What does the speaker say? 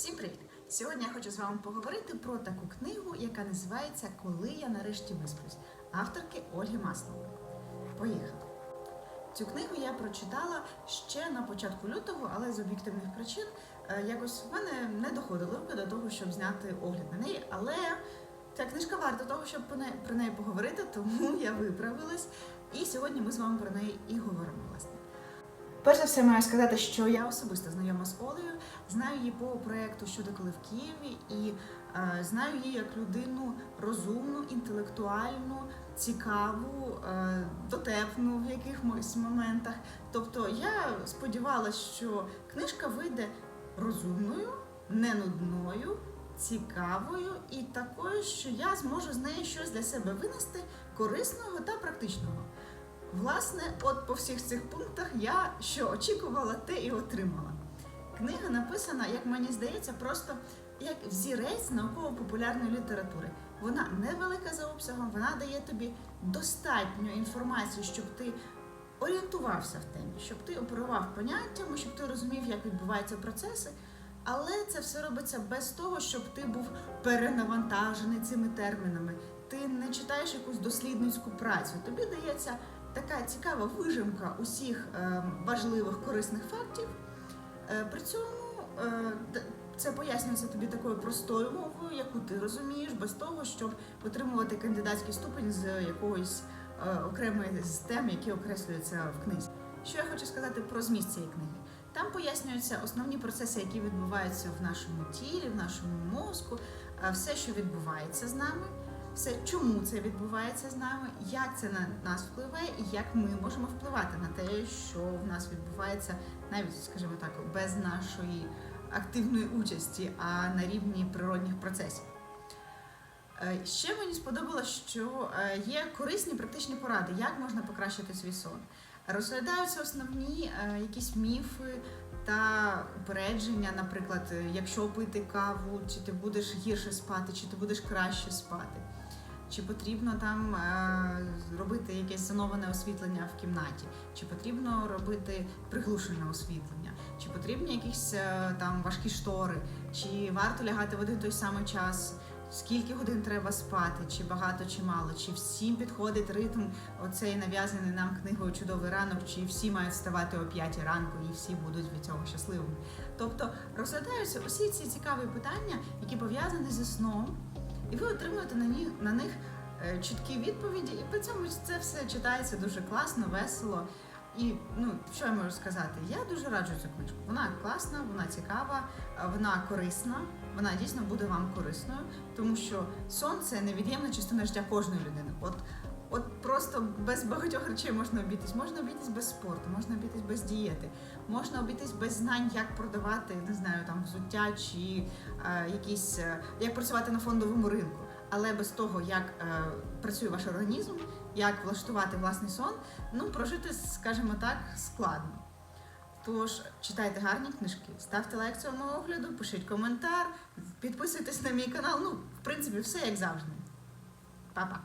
Всім привіт! Сьогодні я хочу з вами поговорити про таку книгу, яка називається Коли я нарешті висплюсь авторки Ольги Маслової. Поїхали! Цю книгу я прочитала ще на початку лютого, але з об'єктивних причин е, якось в мене не доходило руки до того, щоб зняти огляд на неї. Але ця книжка варта того, щоб про неї, поговорити, тому я виправилась. І сьогодні ми з вами про неї і говоримо, власне. Перш за все, маю сказати, що я особисто знайома з Олею, знаю її по проєкту щодо коли в Києві і е, знаю її як людину розумну, інтелектуальну, цікаву, е, дотепну в якихось моментах. Тобто я сподівалася, що книжка вийде розумною, не нудною, цікавою і такою, що я зможу з неї щось для себе винести корисного та практичного. Власне, от по всіх цих пунктах я що очікувала, те і отримала. Книга написана, як мені здається, просто як взірець науково-популярної літератури. Вона невелика за обсягом, вона дає тобі достатньо інформації, щоб ти орієнтувався в темі, щоб ти оперував поняттями, щоб ти розумів, як відбуваються процеси. Але це все робиться без того, щоб ти був перенавантажений цими термінами. Ти не читаєш якусь дослідницьку працю. Тобі дається така цікава вижимка усіх е, важливих корисних фактів. Е, при цьому е, це пояснюється тобі такою простою мовою, яку ти розумієш, без того, щоб отримувати кандидатський ступень з якоїсь окремої тем, які окреслюються в книзі. Що я хочу сказати про зміст цієї книги? Там пояснюються основні процеси, які відбуваються в нашому тілі, в нашому мозку, все, що відбувається з нами, все, чому це відбувається з нами, як це на нас впливає, і як ми можемо впливати на те, що в нас відбувається, навіть, скажімо так, без нашої активної участі, а на рівні природних процесів. Е, Ще мені сподобалось, що е, є корисні практичні поради, як можна покращити свій сон. Розглядаються основні е, якісь міфи та упередження, наприклад, е, якщо пити каву, чи ти будеш гірше спати, чи ти будеш краще спати. Чи потрібно там е, робити якесь зоноване освітлення в кімнаті, чи потрібно робити приглушене освітлення, чи потрібні якісь е, там важкі штори, чи варто лягати в один той самий час, скільки годин треба спати, чи багато, чи мало, чи всім підходить ритм оцей нав'язаний нам книгою Чудовий ранок, чи всі мають вставати о 5 ранку і всі будуть від цього щасливими. Тобто розглядаються усі ці цікаві питання, які пов'язані зі сном, і ви отримуєте на, ні, на них е, чіткі відповіді, і при цьому це все читається дуже класно, весело. І ну, що я можу сказати? Я дуже раджу цю книжку. Вона класна, вона цікава, е, вона корисна, вона дійсно буде вам корисною, тому що сон це невід'ємна частина життя кожної людини. От, от просто без багатьох речей можна обійтись. Можна обійтись без спорту, можна обійтись без дієти, можна обійтись без знань, як продавати, не знаю, там взуття чи е, якісь е, як працювати на фондовому ринку. Але без того, як е, працює ваш організм, як влаштувати власний сон, ну прожити, скажімо так, складно. Тож читайте гарні книжки, ставте лайк цьому огляду, пишіть коментар, підписуйтесь на мій канал. Ну, в принципі, все як завжди. Па-па!